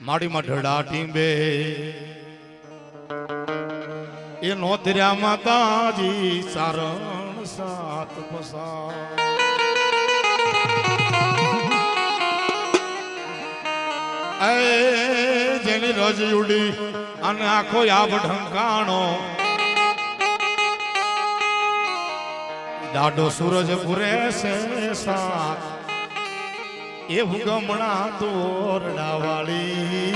માડીમાં ઢળા ટીંબે એ નોતર્યા માતાજી સારણ સાત પસા જેની રજ ઉડી અને આખો આભ ઢંકાણો. દાડો સૂરજ પૂરે છે સાત એ ગમણા તોરડા વાળી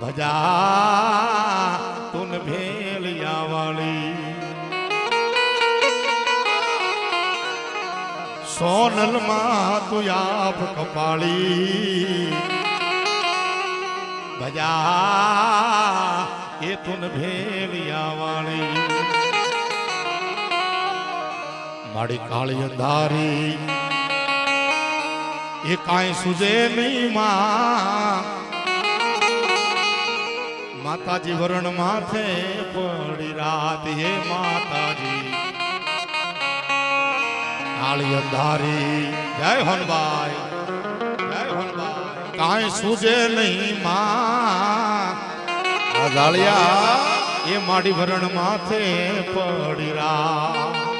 ભજા તુન ભેલિયા વાળી સોનલમાં તું આપ કપાળી. ભજા એ તુન ભેલિયા વાળી મારી કાળી અંધારી એ કાંઈ સુજે નહીં માં. માતાજી વરણ માથે પડી રાત હે માતાજી. કાળી અંધારી. જય હનભાઈ. જય હનભાઈ. કાંઈ સુજે નહીં માં. ઝાલિયા એ માડી વરણ માથે પડી રાત.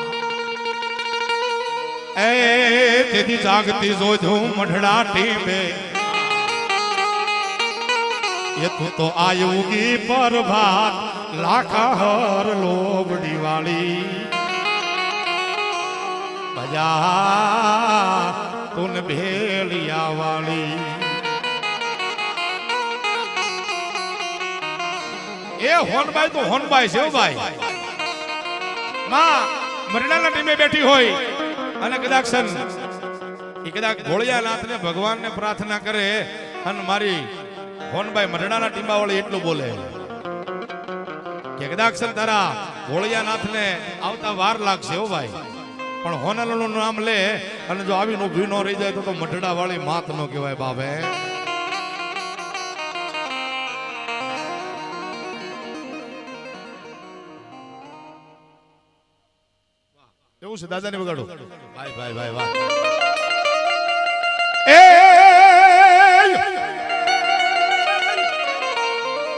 તેથી જાગતી જોધું મઢડા ટીમે એ તું આયુગી પર ભાત લાખા હર લોબડી દિવાળી. બજા તુન ભેલિયા વાળી એ હોનભાઈ તો હોનભાઈ છે ભાઈ. માં મરડાના ટીમે બેઠી હોય અને કદાચ એ કદાચ ભોળિયાનાથને ભગવાનને પ્રાર્થના કરે અને મારી હોનભાઈ મરડાના ટીંબાવાળી એટલું બોલે. કે કદાચ તારા ગોળિયાનાથને આવતા વાર લાગશે હો ભાઈ. પણ હોનલનું નામ લે અને જો આવીનો ન રહી જાય તો તો મઢડા વાળી માત નો કહેવાય બાબે એવું છે દાદાને વગાડો. ભાઈ ભાઈ ભાઈ વાહ.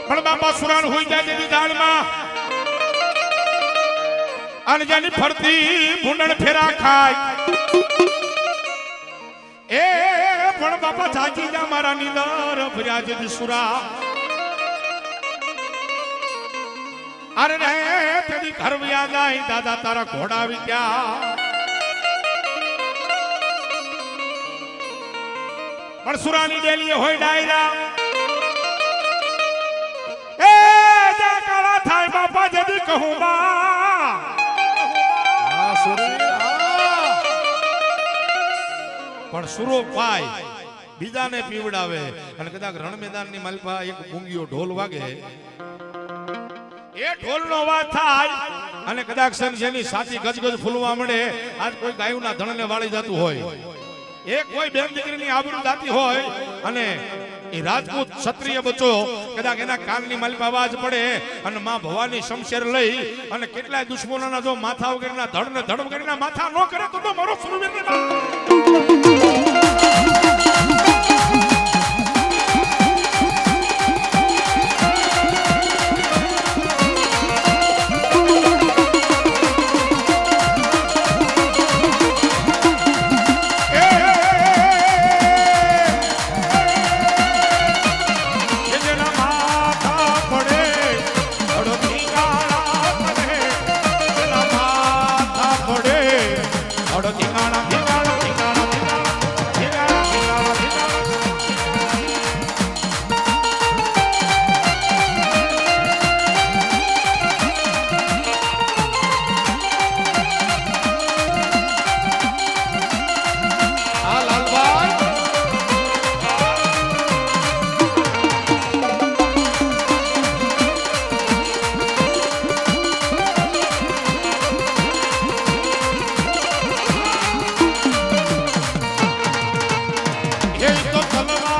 પણ બાપા સુરાણ હોઈ જાય તેની દાળમાં અને જેની ફરતી ભૂંડણ ફેરા ખાય. એ પણ બાપા જાજી જા મારા નીલર ભર્યા જેની સુરા અરે રે, તેની ઘર વ્યા જાય, દાદા તારા ઘોડા આવી પણ સુરાની ડેલી હોય ડાયરા. કહું પણ સુરો પાય બીજાને પીવડાવે. અને કદાચ રણ મેદાનની માલપા એક ગુંગીઓ ઢોલ વાગે. એ ઢોલનો વાત થાય. અને કદાચ સન સાચી ગજગજ ફૂલવા મળે આજ કોઈ ગાયુના ધણને વાળી જતું હોય. એ કોઈ બેન દીકરીની આબરૂ દાતી હોય. અને એ રાજપૂત ક્ષત્રિય બચ્ચો કદાચ એના કાનની માલમાં અવાજ પડે અને માં ભવાની શમશેર લઈ અને કેટલાય દુશ્મનોના જો માથા વગેરેના ધડ ને ધડ વગેરેના માથા ન કરે તો મારો સુરવીર એ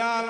রেজাল